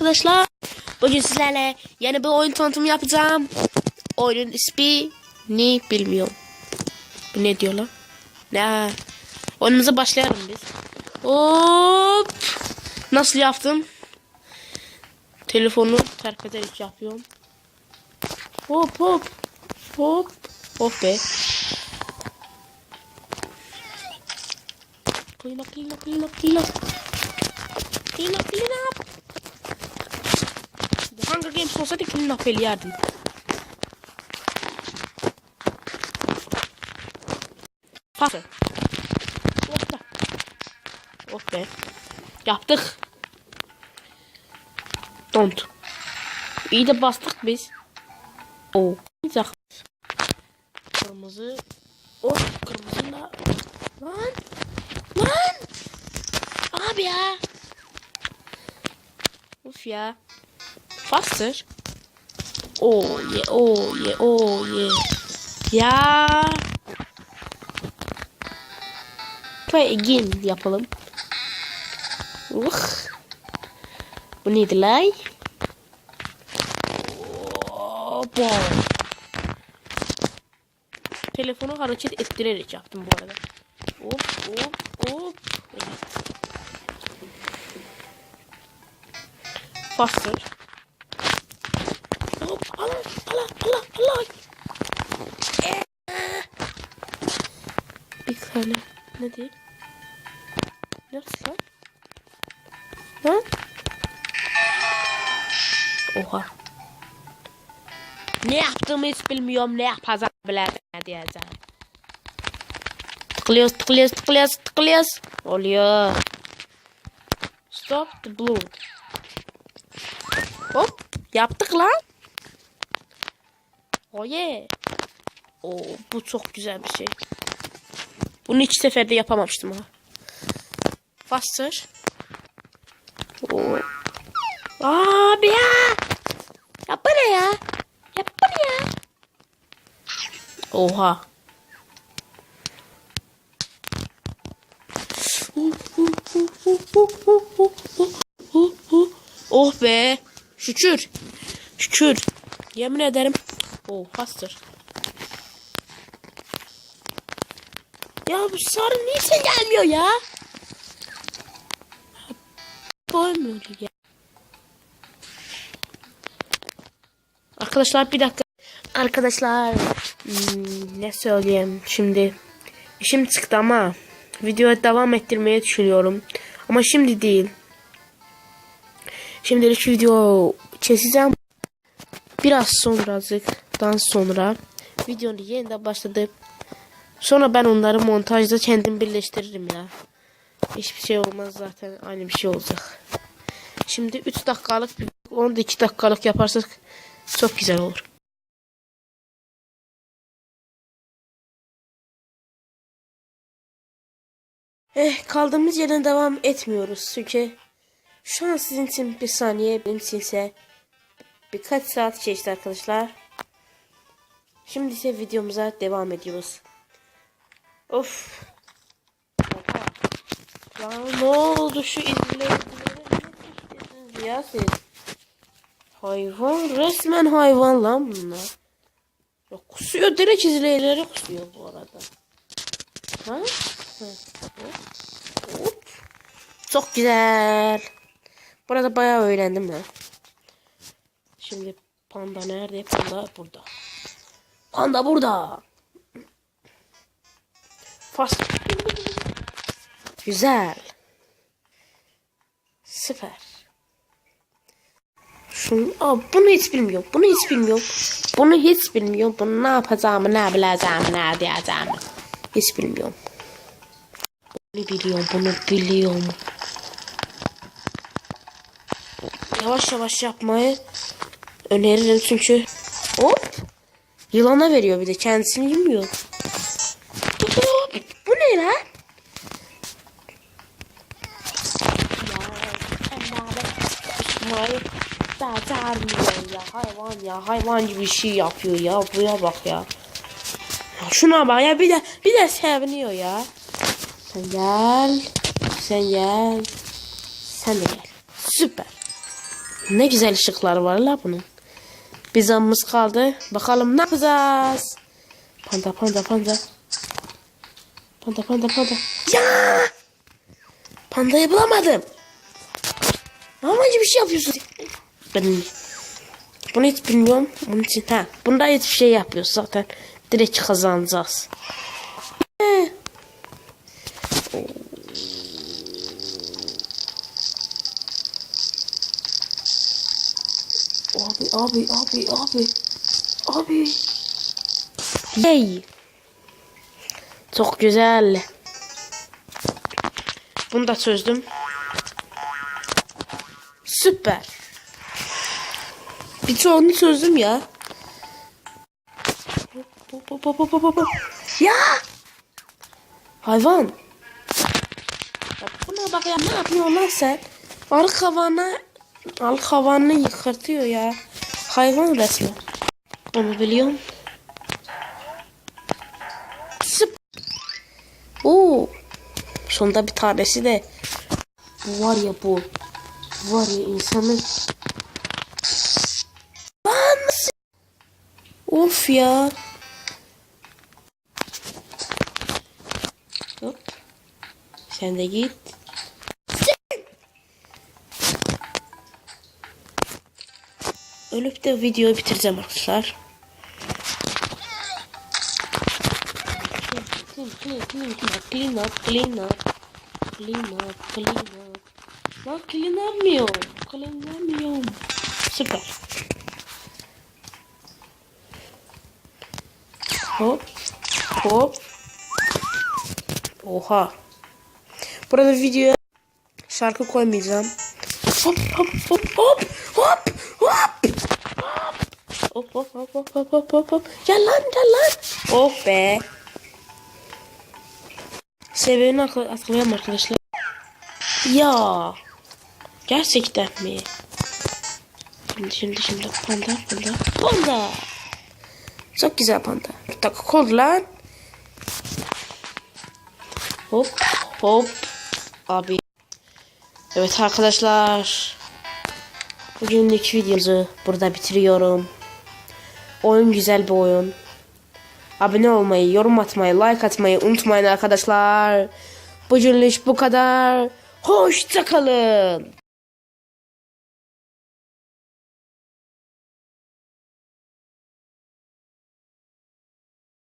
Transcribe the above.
arkadaşlar. Bugün sizlerle yeni bir oyun tanıtımı yapacağım. Oyunun ismi ne bilmiyorum. Bu ne diyor lan? Ne? Oyunumuza başlayalım biz. Hop. Nasıl yaptım? Telefonu terk ederek yapıyorum. Hop hop. Hop. Hop be. Clean up, clean up, clean up, clean up. Clean up, clean up. The Hunger Games olsaydı clean up eləyərdim. Fasıl. Oh be. Oh be. Yaptık. Don't. İyi de bastık biz. Oo. Güzel. Kırmızı. Oh kırmızı la. Lan. Lan. Abi ya. Uf ya. Faster. Oh yeah, oh yeah, oh yeah. Ya. Play again yapalım. Uh. Bu neydi lay? Telefonu hareket ettirerek yaptım bu arada. Hop hop hop. Evet. Faster. Hop ala ala ala. Ee. Bir tane. Ne? Neresi lan? Ha? Oha. Ne yaptığımı hiç bilmiyorum. Ne yapacağım bile ne diyeceğim. Tıklıyoruz, tıklıyoruz, tıklıyoruz, tıklıyoruz. Oluyor. Stop the blood. Hop. Yaptık lan. Oh yeah. Oo, bu çok güzel bir şey. Bunu iki seferde yapamamıştım ha. Faster. Oo. Abi ya. Oha. Oh be. Şükür. Şükür. Yemin ederim. Oh faster. Ya bu sarı niçin gelmiyor ya? Koymuyor ya. Arkadaşlar bir dakika. Arkadaşlar hmm, ne söyleyeyim şimdi. İşim çıktı ama videoya devam ettirmeye düşünüyorum. Ama şimdi değil. Şimdilik video çekeceğim. Biraz sonracıktan sonra videonu yeniden başlatıp sonra ben onları montajda kendim birleştiririm ya. Hiçbir şey olmaz zaten aynı bir şey olacak. Şimdi 3 dakikalık bir 12 dakikalık yaparsak çok güzel olur. Eh kaldığımız yerden devam etmiyoruz çünkü şu an sizin için bir saniye benim için ise birkaç saat geçti arkadaşlar. Şimdi ise videomuza devam ediyoruz. Of. Ya ne oldu şu izleyicilere ya siz? Hayvan resmen hayvan lan bunlar. Ya kusuyor direkt izleyicilere kusuyor bu arada. Ha? Çok güzel. Burada bayağı öğrendim ben. Şimdi panda nerede? Panda burada. Panda burada. Fast. Güzel. Süper. Şunu, aa, bunu hiç bilmiyorum. Bunu hiç bilmiyorum. Bunu hiç bilmiyorum. Bunu ne yapacağımı, ne bileceğimi, ne diyeceğimi. Hiç bilmiyorum. Bunu biliyorum, bunu biliyorum. Yavaş yavaş yapmayı öneririm çünkü hop yılana veriyor bir de kendisini yemiyor. Bu ne lan? Ya, sen bana bak. İsmail. Becermiyor ya hayvan ya hayvan gibi bir şey yapıyor ya buraya bak ya. Ya Şuna bak ya bir de bir de seviniyor ya. Sen gel. Sen gel. Sen de gel. Süper. Ne güzel ışıklar var la bunun. Bir zammız kaldı. Bakalım ne yapacağız? Panda panda panda. Panda panda panda. Ya! Pandayı bulamadım. Amancı bir şey yapıyorsun. Ben bunu hiç bilmiyorum. Bunun için ha. Bunda hiçbir şey yapıyoruz zaten. Direkt kazanacağız. Abi abi abi abi. Yay. Çok güzel. Bunu da çözdüm. Süper. Birçoğunu çözdüm ya. Ya! Hayvan. Buna bak ya ne yapıyorsun lan sen? Arık havana arık havanını yıkırtıyor ya. Hayvan resmen. Onu biliyorum. Sıp. Oo. Sonunda bir tanesi de bu var ya bu. Bu var ya insanı. Lan? Of ya. Hop. Sen de git. Ölüp de videoyu bitireceğim arkadaşlar. Clean, up, clean up, clean up, clean up. Lan clean yapmıyorum. Clean yapmıyorum. Süper. Hop, hop. Oha. Burada videoya şarkı koymayacağım. Hop hop hop hop hop. Hop hop hop hop hop hop hop hop. Gel lan gel lan. Oh be. Akıl atlayalım arkadaşlar. Ya. Gerçekten mi? Şimdi şimdi şimdi panda panda panda. Çok güzel panda. Tak oldu lan. Hop hop. Abi. Evet arkadaşlar. Bugünlük videomuzu burada bitiriyorum. Oyun güzel bir oyun. Abone olmayı, yorum atmayı, like atmayı unutmayın arkadaşlar. Bugünlük bu kadar. Hoşçakalın.